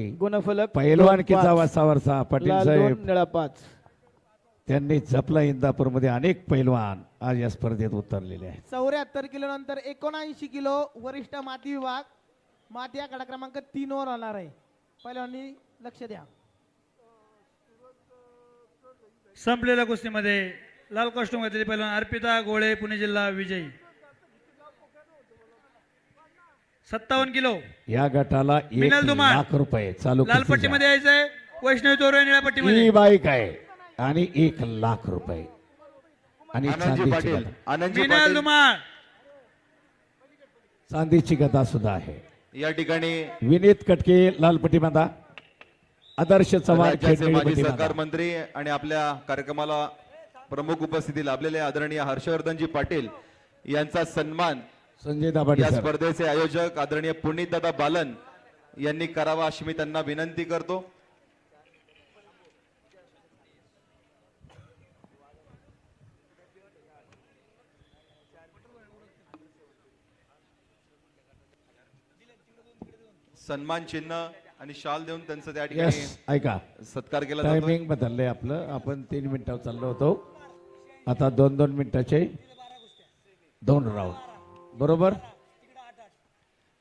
गुणफलक पहिलवानकीचा. वासावरचा पाटील लाल साहेब. निळा पाच. त्यांनी जपला इंदापूरमध्ये अनेक पैलवान आज या स्पर्धेत उतरलेले आहेत. चौऱ्याहत्तर किलो नंतर एकोणऐंशी किलो वरिष्ठ माती विभाग. माती आकडा क्रमांक तीन वर राहणार आहे. पहिल्यांनी लक्ष द्या. संपलेल्या कुस्तीमध्ये लाल कॉस्ट्युम घातलेली पहिलवान अर्पिता गोळे पुणे जिल्हा विजयी. सत्तावन्न किलो. या गटाला एक मिनल. लाख रुपये चालू लाल पट्टीमध्ये यायचंय. वैष्णवी तोरे निळ्या पट्टीमध्ये ही बाईक आहे. आणि एक लाख रुपये. आणि आनंदजी चांदीची पाटील. गदा. आनंदजी मिनल पाटील. दुमाळ चांदीची गदा सुद्धा आहे. या ठिकाणी विनीत कटके लालपट्टी बांधा. आदर्श चव्हाण राज्याचे माजी पट्टी सहकार. मंत्री आणि आपल्या कार्यक्रमाला प्रमुख उपस्थिती लाभलेले आदरणीय हर्षवर्धनजी पाटील यांचा सन्मान संजय दाभाडे या सर. स्पर्धेचे आयोजक आदरणीय पुनीतदादा बालन यांनी करावा अशी मी त्यांना विनंती करतो. सन्मान चिन्ह आणि शाल देऊन त्यांचं त्या ठिकाणी यस ऐका. सत्कार केला जातो. टायमिंग बदललंय आपलं. आपण तीन मिनिटावर चाललो होतो. आता दोन दोन मिनिटाचे दोन राऊंड बरोबर?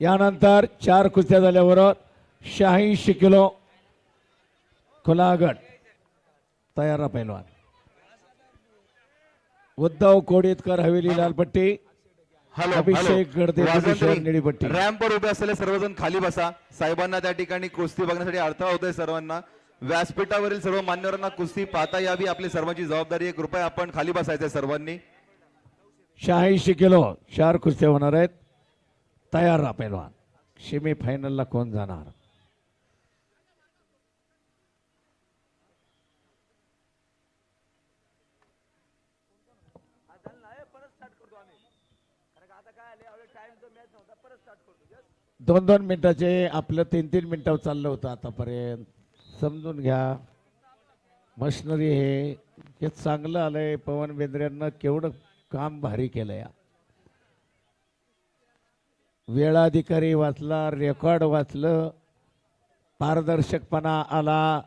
यानंतर चार कुस्त्या झाल्याबरोबर शहाऐंशी किलो खुला गट तयार पैलवान. उद्धव कोडीतकर हवेली लालपट्टी हॅलो अभिषेक निळीपट्टी. वाजंत्री, रॅम्पवर उभे असलेले सर्वजण खाली बसा. साहेबांना त्या ठिकाणी कुस्ती बघण्यासाठी अडथळा होतोय सर्वांना. व्यासपीठावरील सर्व मान्यवरांना कुस्ती पाहता यावी आपली सर्वांची जबाबदारी आहे. कृपया आपण खाली बसायचंय सर्वांनी. शहाऐंशी किलो. चार कुस्त्या होणार आहेत. तयार राहा पैलवान. सेमीफायनलला कोण जाणार? दोन दोन मिनिटाचे आपलं तीन तीन मिनिटावर चाललं होतं आतापर्यंत. समजून घ्या. मशनरी हे हे चांगलं आलंय. पवन बेंद्र्यांना केवढं काम भारी केलं या वेळाधिकारी वाचला रेकॉर्ड वाचलं पारदर्शकपणा आला.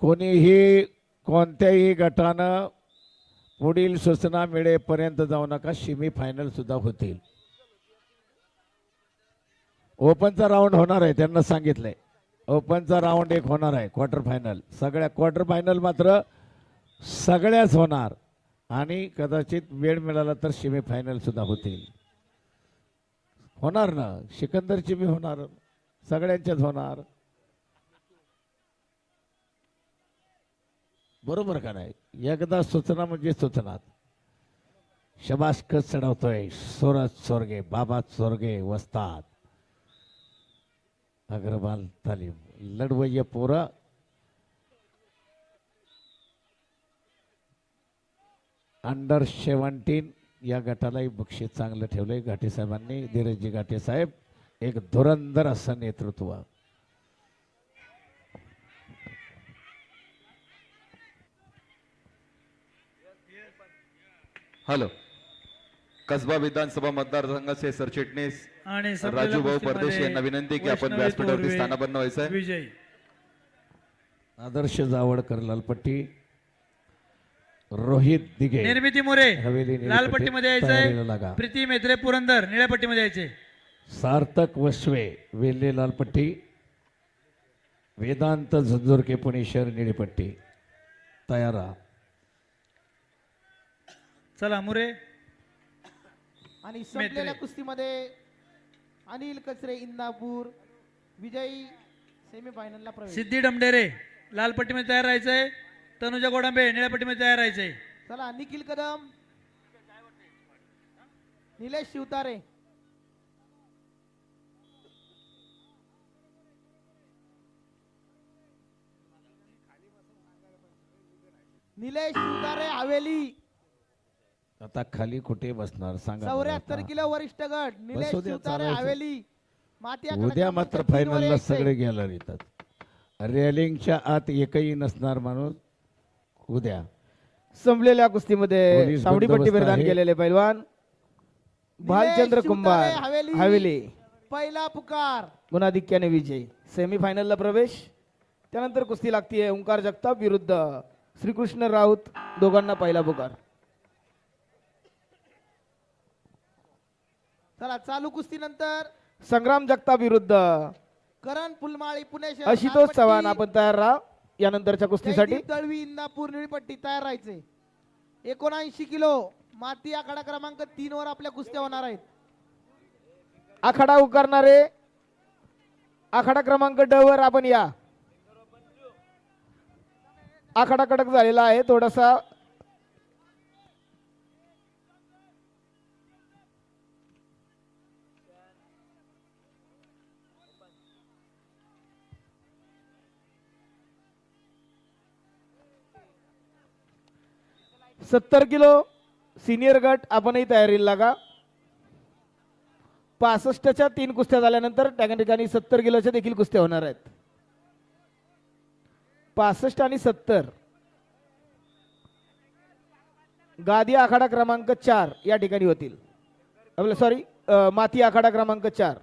कोणीही कोणत्याही गटानं पुढील सूचना मिळेपर्यंत जाऊ नका सेमी फायनल सुद्धा होतील. ओपनचा राऊंड होणार आहे त्यांना सांगितलंय. ओपनचा राऊंड एक होणार आहे क्वार्टर फायनल सगळ्या क्वार्टर फायनल मात्र सगळ्याच होणार. आणि कदाचित वेळ मिळाला तर शिमी फायनल सुद्धा होतील. होणार ना? सिकंदरची बी होणार. सगळ्यांच्याच होणार. बरोबर का नाही? एकदा सूचना म्हणजे सूचना शबास कस चढवतोय. सोरज सोरगे बाबा सोरगे वस्तात. अग्रवाल तालीम. लढवय्य पोरा. अंडर सेवन्टीन या गटालाही बक्षीस चांगलं ठेवलंय घाटे साहेबांनी. धीरजी घाटे साहेब एक धुरंदर असं नेतृत्व. हॅलो कसबा विधानसभा मतदारसंघाचे सरचिटणीस आणि राजू भाऊ परदेशी यांना विनंती की आपण व्यासपीठावरती स्थानापन्न व्हायचंय. विजयी. आदर्श जावडकर लालपट्टी. रोहित दिघे. निर्मिती मोरे हवेली निळी लाल पट्टी, पट्टीमध्ये तयारीला लागा. यायचंय प्रीती मेत्रे पुरंदर निळ्या पट्टीमध्ये यायचे. सार्थक वसवे वेल्हे लालपट्टी. वेदांत झुंजुरके पुणेश्वर निळीपट्टी. तयार. चला मुरे. आणि संपलेल्या. कुस्तीमध्ये अनिल कचरे इंदापूर विजयी सेमी फायनलला प्रवेश. सिद्धी डमडेरे लाल पट्टीमध्ये तयार राहायचंय. तनुजा गोडांबे निळ्या पट्टीमध्ये तयार राहायचंय. चला निखिल कदम निलेश शिवतारे. निलेश शिवतारे हवेली. आता खाली कुठे बसणार सांगा चौऱ्याहत्तर. किलो वरिष्ठ गट निलेश बसू द्या, शिवतारे चालायचं. हवेली माती उद्या क्रमांक मात्र फायनलला. सगळे गेला येतात रेलिंगच्या आत एकही नसणार माणूस उद्या संपलेल्या कुस्तीमध्ये पोलीस सावडी बंदोबस्त पट्टी परिधान आहे. केलेले पैलवान भालचंद्र कुंभार हवेली. हवेली पहिला पुकार गुणाधिक्याने विजय सेमीफायनलला प्रवेश त्यानंतर कुस्ती लागतीये ओंकार जगताप विरुद्ध श्रीकृष्ण राऊत दोघांना पहिला पुकार चला चालू कुस्तीनंतर. संग्राम जगताप विरुद्ध. करण फुलमाळी पुणे शहर आशुतोष चव्हाण आपण तयार राहा. यानंतरच्या कुस्तीसाठी. जयदीप दळवी इंदापूर निळपट्टी तयार राहायचे. एकोणऐंशी किलो माती आखाडा क्रमांक तीन वर आपल्या कुस्त्या होणार आहेत. आखाडा उकारणारे आखाडा क्रमांक ड वर आपण या. आखाडा कडक झालेला आहे थोडासा सत्तर किलो सिनियर गट आपणही तयारीला लागा. पासष्टच्या तीन कुस्त्या झाल्यानंतर त्या ठिकाणी सत्तर किलोच्या देखील कुस्त्या होणार आहेत. पासष्ट आणि सत्तर. गादी आखाडा क्रमांक चार या ठिकाणी होतील. आपलं सॉरी माती आखाडा क्रमांक चार.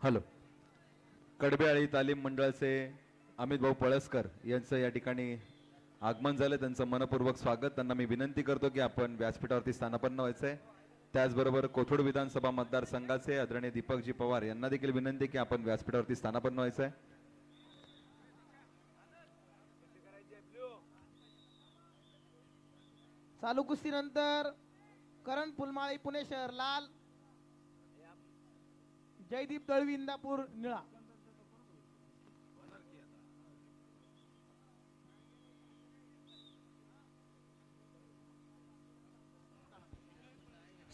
हॅलो. कडबेआळी तालीम मंडळाचे अमित भाऊ पळसकर यांचं या ठिकाणी आगमन झालं. त्यांचं मनपूर्वक स्वागत. त्यांना मी विनंती करतो की आपण व्यासपीठावरती स्थानापन्न व्हायचंय. त्याचबरोबर कोथरूड विधानसभा मतदारसंघाचे आदरणीय दीपकजी पवार यांना देखील विनंती की आपण व्यासपीठावरती स्थानापन्न व्हायचंय. चालू कुस्तीनंतर करण फुलमाळी पुणे शहर लाल. जयदीप दळवी इंदापूर निळा.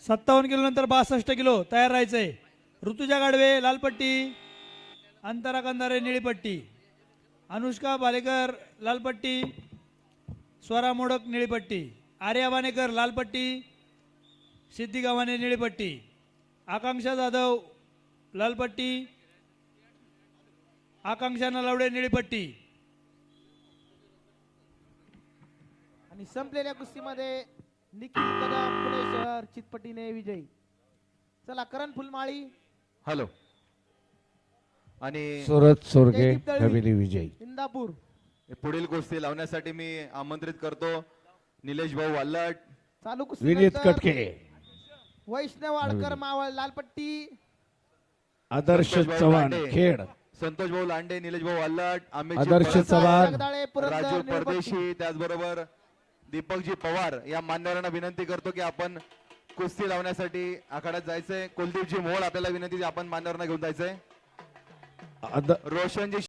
सत्तावन्न किलो नंतर बासष्ट किलो तयार राहायचंय. ऋतुजा गाडवे लालपट्टी. अंतरा कंदारे निळीपट्टी. अनुष्का बालेकर लालपट्टी. स्वरा मोडक निळीपट्टी. आर्या वानेकर लालपट्टी. सिद्धी गावाने निळीपट्टी. आकांक्षा जाधव लालपट्टी आकांक्षा नलावडे निळीपट्टी. आणि संपलेल्या कुस्तीमध्ये निखिल कदम पुणे शहर चितपटीने विजयी. चला करण फुलमाळी. हॅलो. आणि सुरत सोरगे जयदीप दळवी. विजय. इंदापूर. पुढील कुस्ती लावण्यासाठी मी आमंत्रित करतो. निलेश भाऊ वाल्लाट. चालू विनीत कुस्ती कटके. वैष्णव वाडकर मावळ लालपट्टी. आदर्श संतोष भाऊ चव्हाण लांडे. खेड संतोष भाऊ लांडे निलेश भाऊ अमित आदर्श चव्हाण. राजू. परदेशी त्याचबरोबर दीपकजी पवार या मान्यवरांना विनंती करतो की आपण कुस्ती लावण्यासाठी आखाड्यात जायचंय कुलदीपजी मोहोळ आपल्याला विनंती आपण मान्यवरांना घेऊन जायचंय रोशनजी